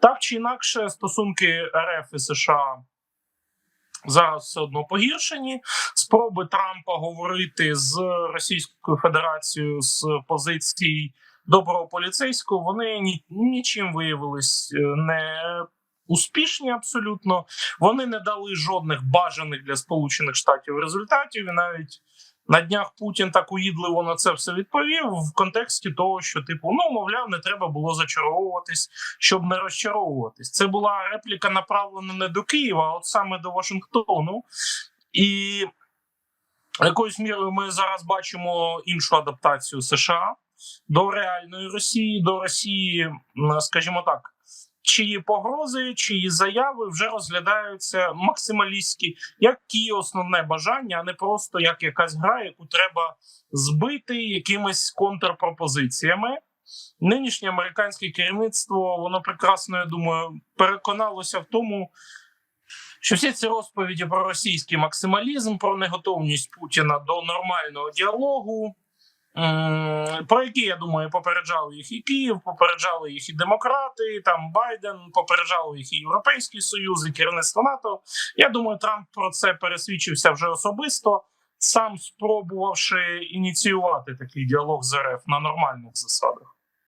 Так чи інакше, стосунки РФ і США зараз все одно погіршені. Спроби Трампа говорити з Російською Федерацією з позицій доброго поліцейського, вони ні, нічим виявились е, не успішні абсолютно. Вони не дали жодних бажаних для Сполучених Штатів результатів. І навіть на днях Путін так уїдливо на це все відповів в контексті того, що типу, ну мовляв, не треба було зачаровуватись, щоб не розчаровуватись. Це була репліка направлена не до Києва, а от саме до Вашингтону. І якоюсь мірою ми зараз бачимо іншу адаптацію США до реальної Росії, до Росії, скажімо так, чиї погрози, чиї заяви вже розглядаються максималістські, як її основне бажання, а не просто як якась гра, яку треба збити якимись контрпропозиціями. Нинішнє американське керівництво, воно прекрасно, я думаю, переконалося в тому, що всі ці розповіді про російський максималізм, про неготовність Путіна до нормального діалогу, про які, я думаю, попереджали їх і Київ, попереджали їх і демократи, там Байден, попереджали їх і Європейський Союз, і керівництво НАТО. Я думаю, Трамп про це пересвідчився вже особисто, сам спробувавши ініціювати такий діалог з РФ на нормальних засадах.